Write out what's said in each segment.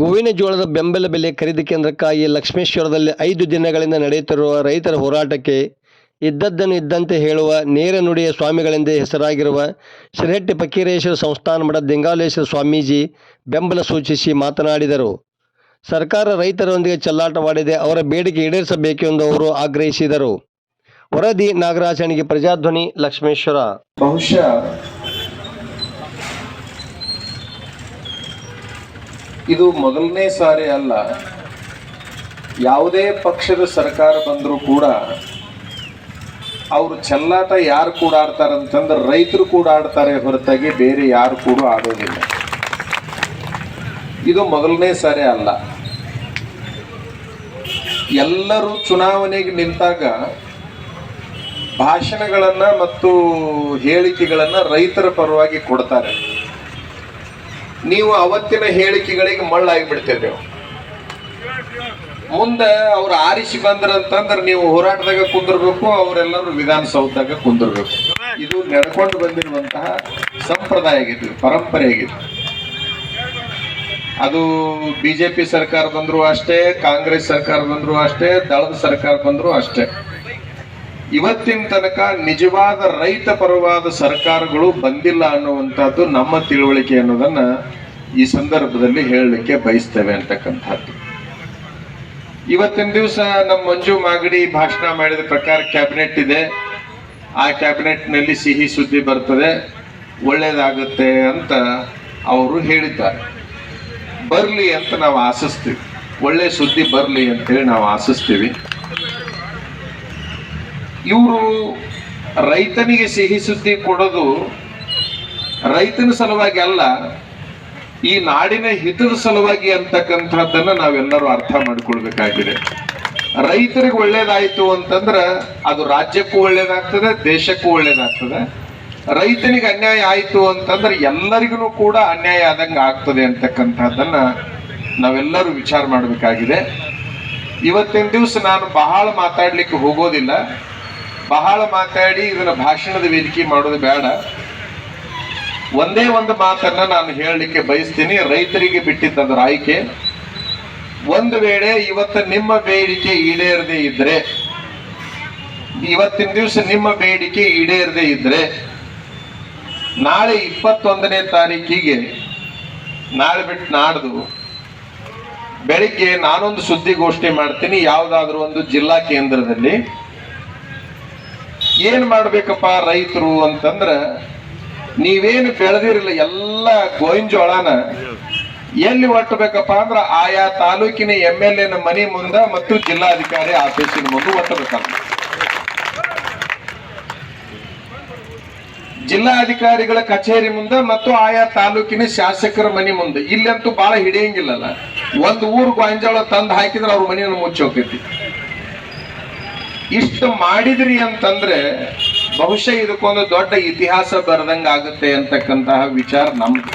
ಹೂವಿನ ಜೋಳದ ಬೆಂಬಲ ಬೆಲೆ ಖರೀದಿ ಕೇಂದ್ರಕ್ಕಾಗಿ ಲಕ್ಷ್ಮೇಶ್ವರದಲ್ಲಿ ಐದು ದಿನಗಳಿಂದ ನಡೆಯುತ್ತಿರುವ ರೈತರ ಹೋರಾಟಕ್ಕೆ ಇದ್ದದ್ದನ್ನು ಇದ್ದಂತೆ ಹೇಳುವ ನೇರ ನುಡಿಯ ಸ್ವಾಮಿಗಳೆಂದೇ ಹೆಸರಾಗಿರುವ ಶ್ರೀಹಟ್ಟಿ ಫಕೀರೇಶ್ವರ ಸಂಸ್ಥಾನ ಮಠ ದಿಂಗಾಲೇಶ್ವರ ಸ್ವಾಮೀಜಿ ಬೆಂಬಲ ಸೂಚಿಸಿ ಮಾತನಾಡಿದರು. ಸರ್ಕಾರ ರೈತರೊಂದಿಗೆ ಚಲ್ಲಾಟವಾಡಿದೆ, ಅವರ ಬೇಡಿಕೆ ಈಡೇರಿಸಬೇಕೆಂದು ಅವರು ಆಗ್ರಹಿಸಿದರು. ವರದಿ ನಾಗರಾಜನಿಗೆ ಪ್ರಜಾಧ್ವನಿ ಲಕ್ಷ್ಮೇಶ್ವರ. ಬಹುಶಃ ಇದು ಮೊದಲನೇ ಸಾರಿ ಅಲ್ಲ. ಯಾವುದೇ ಪಕ್ಷದ ಸರ್ಕಾರ ಬಂದರೂ ಕೂಡ ಅವರು ಚೆಲ್ಲಾಟ ಯಾರು ಕೂಡ ಆಡ್ತಾರೆ ಅಂತಂದ್ರೆ ರೈತರು ಕೂಡ ಆಡ್ತಾರೆ ಹೊರತಾಗಿ ಬೇರೆ ಯಾರು ಕೂಡ ಆಡೋದಿಲ್ಲ. ಇದು ಮೊದಲನೇ ಸಾರಿ ಅಲ್ಲ. ಎಲ್ಲರೂ ಚುನಾವಣೆಗೆ ನಿಂತಾಗ ಭಾಷಣಗಳನ್ನು ಮತ್ತು ಹೇಳಿಕೆಗಳನ್ನು ರೈತರ ಪರವಾಗಿ ಕೊಡ್ತಾರೆ. ನೀವು ಅವತ್ತಿನ ಹೇಳಿಕೆಗಳಿಗೆ ಮಳ್ಳಾಗಿ ಬಿಡ್ತೀರಿ ನೀವು. ಮುಂದೆ ಅವ್ರು ಆರಿಸಿ ಬಂದ್ರಂತಂದ್ರೆ ನೀವು ಹೋರಾಟದಾಗ ಕುಂದಿರ್ಬೇಕು, ಅವರೆಲ್ಲರೂ ವಿಧಾನಸೌಧದಾಗ ಕುಂದಿರ್ಬೇಕು. ಇದು ನಡ್ಕೊಂಡು ಬಂದಿರುವಂತಹ ಸಂಪ್ರದಾಯ ಆಗಿತ್ತು ಪರಂಪರೆ ಆಗಿತ್ತು ಅದು ಬಿಜೆಪಿ ಸರ್ಕಾರ ಬಂದರೂ ಅಷ್ಟೇ, ಕಾಂಗ್ರೆಸ್ ಸರ್ಕಾರ ಬಂದರೂ ಅಷ್ಟೇ, ದಳದ ಸರ್ಕಾರ ಬಂದರೂ ಅಷ್ಟೇ. ಇವತ್ತಿನ ತನಕ ನಿಜವಾದ ರೈತ ಪರವಾದ ಸರ್ಕಾರಗಳು ಬಂದಿಲ್ಲ ಅನ್ನುವಂಥದ್ದು ನಮ್ಮ ತಿಳುವಳಿಕೆ ಅನ್ನೋದನ್ನ ಈ ಸಂದರ್ಭದಲ್ಲಿ ಹೇಳಲಿಕ್ಕೆ ಬಯಸ್ತೇವೆ ಅಂತಕ್ಕಂಥದ್ದು. ಇವತ್ತಿನ ದಿವಸ ನಮ್ಮ ಮಂಜು ಮಾಗಡಿ ಭಾಷಣ ಮಾಡಿದ ಪ್ರಕಾರ ಕ್ಯಾಬಿನೆಟ್ ಇದೆ. ಆ ಕ್ಯಾಬಿನೆಟ್ನಲ್ಲಿ ಸಿಹಿ ಸುದ್ದಿ ಬರ್ತದೆ. ಒಳ್ಳೇದಾಗುತ್ತೆ ಅಂತ ಅವರು ಹೇಳಿದ್ದಾರೆ. ಬರಲಿ ಅಂತ ನಾವು ಆಸಿಸ್ತೀವಿ ಒಳ್ಳೆ ಸುದ್ದಿ ಬರ್ಲಿ ಅಂತೇಳಿ ನಾವು ಆಶಿಸ್ತೀವಿ. ಇವರು ರೈತನಿಗೆ ಸಿಹಿ ಸುದ್ದಿ ಕೊಡೋದು ರೈತನ ಸಲುವಾಗಿ ಅಲ್ಲ, ಈ ನಾಡಿನ ಹಿತದ ಸಲುವಾಗಿ ಅಂತಕ್ಕಂಥದ್ದನ್ನ ನಾವೆಲ್ಲರೂ ಅರ್ಥ ಮಾಡ್ಕೊಳ್ಬೇಕಾಗಿದೆ. ರೈತರಿಗೆ ಒಳ್ಳೇದಾಯ್ತು ಅಂತಂದ್ರ ಅದು ರಾಜ್ಯಕ್ಕೂ ಒಳ್ಳೇದಾಗ್ತದೆ, ದೇಶಕ್ಕೂ ಒಳ್ಳೇದಾಗ್ತದೆ. ರೈತನಿಗೆ ಅನ್ಯಾಯ ಆಯಿತು ಅಂತಂದ್ರೆ ಎಲ್ಲರಿಗೂ ಕೂಡ ಅನ್ಯಾಯ ಆದಂಗೆ ಆಗ್ತದೆ ಅಂತಕ್ಕಂಥದ್ದನ್ನ ನಾವೆಲ್ಲರೂ ವಿಚಾರ ಮಾಡಬೇಕಾಗಿದೆ. ಇವತ್ತಿನ ದಿವಸ ನಾನು ಬಹಳ ಮಾತಾಡ್ಲಿಕ್ಕೆ ಹೋಗೋದಿಲ್ಲ. ಬಹಳ ಮಾತಾಡಿ ಇದನ್ನ ಭಾಷಣದ ವೇದಿಕೆ ಮಾಡೋದು ಬೇಡ. ಒಂದೇ ಒಂದು ಮಾತನ್ನ ನಾನು ಹೇಳಲಿಕ್ಕೆ ಬಯಸ್ತೀನಿ. ರೈತರಿಗೆ ಬಿಟ್ಟಿದ್ದ ಆಯ್ಕೆ. ಒಂದು ವೇಳೆ ಇವತ್ತು ನಿಮ್ಮ ಬೇಡಿಕೆ ಈಡೇರದೇ ಇದ್ರೆ, ಇವತ್ತಿನ ದಿವಸ ನಿಮ್ಮ ಬೇಡಿಕೆ ಈಡೇರದೇ ಇದ್ರೆ, ನಾಳೆ ಇಪ್ಪತ್ತೊಂದನೇ ತಾರೀಕಿಗೆ ನಾಳೆ ಬಿಟ್ಟು ನಾಡ್ದು ಬೆಳಿಗ್ಗೆ ನಾನೊಂದು ಸುದ್ದಿಗೋಷ್ಠಿ ಮಾಡ್ತೀನಿ. ಯಾವುದಾದ್ರೂ ಒಂದು ಜಿಲ್ಲಾ ಕೇಂದ್ರದಲ್ಲಿ. ಏನ್ ಮಾಡ್ಬೇಕಪ್ಪ ರೈತರು ಅಂತಂದ್ರ, ನೀವೇನು ಬೆಳೆದಿರಲಿಲ್ಲ ಎಲ್ಲ ಗೋಯಿಂಜೋಳನ ಎಲ್ಲಿ ಒಟ್ಟಬೇಕಪ್ಪ ಅಂದ್ರ ಆಯಾ ತಾಲೂಕಿನ ಎಂ ಎಲ್ ಎನ ಮನೆ ಮುಂದ ಮತ್ತು ಜಿಲ್ಲಾಧಿಕಾರಿ ಆಫೀಸಿನ ಮುಂದೆ ಒಟ್ಟಬೇಕಲ್ಲ. ಜಿಲ್ಲಾಧಿಕಾರಿಗಳ ಕಚೇರಿ ಮುಂದೆ ಮತ್ತು ಆಯಾ ತಾಲೂಕಿನ ಶಾಸಕರ ಮನೆ ಮುಂದೆ. ಇಲ್ಲಂತೂ ಬಹಳ ಹಿಡಿಯಂಗಿಲ್ಲಲ್ಲ. ಒಂದು ಊರು ಗೋಂಜಾಳ ತಂದು ಹಾಕಿದ್ರೆ ಅವ್ರ ಮನೆಯನ್ನು ಮುಚ್ಚಿ ಹೋಗ್ತೈತಿ ಇಷ್ಟು ಮಾಡಿದ್ರಿ ಅಂತಂದ್ರೆ ಬಹುಶಃ ಇದಕ್ಕೊಂದು ದೊಡ್ಡ ಇತಿಹಾಸ ಬರದಂಗ ಆಗುತ್ತೆ ಅಂತಕ್ಕಂತಹ ವಿಚಾರ ನಮ್ದು.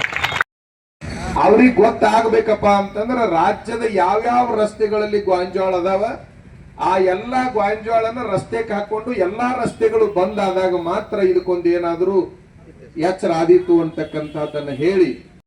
ಅವ್ರಿಗೆ ಗೊತ್ತಾಗ್ಬೇಕಪ್ಪ ಅಂತಂದ್ರೆ ರಾಜ್ಯದ ಯಾವ್ಯಾವ ರಸ್ತೆಗಳಲ್ಲಿ ಗೋಂಜಾಳ ಅದಾವ, ಆ ಎಲ್ಲಾ ಗೋಂಜಾಳನ ರಸ್ತೆಗೆ ಹಾಕೊಂಡು ಎಲ್ಲಾ ರಸ್ತೆಗಳು ಬಂದ್ ಆದಾಗ ಮಾತ್ರ ಇದಕ್ಕೊಂದು ಏನಾದ್ರೂ ಎಚ್ಚರ ಆದೀತು ಅಂತಕ್ಕಂಥದ್ದನ್ನ ಹೇಳಿ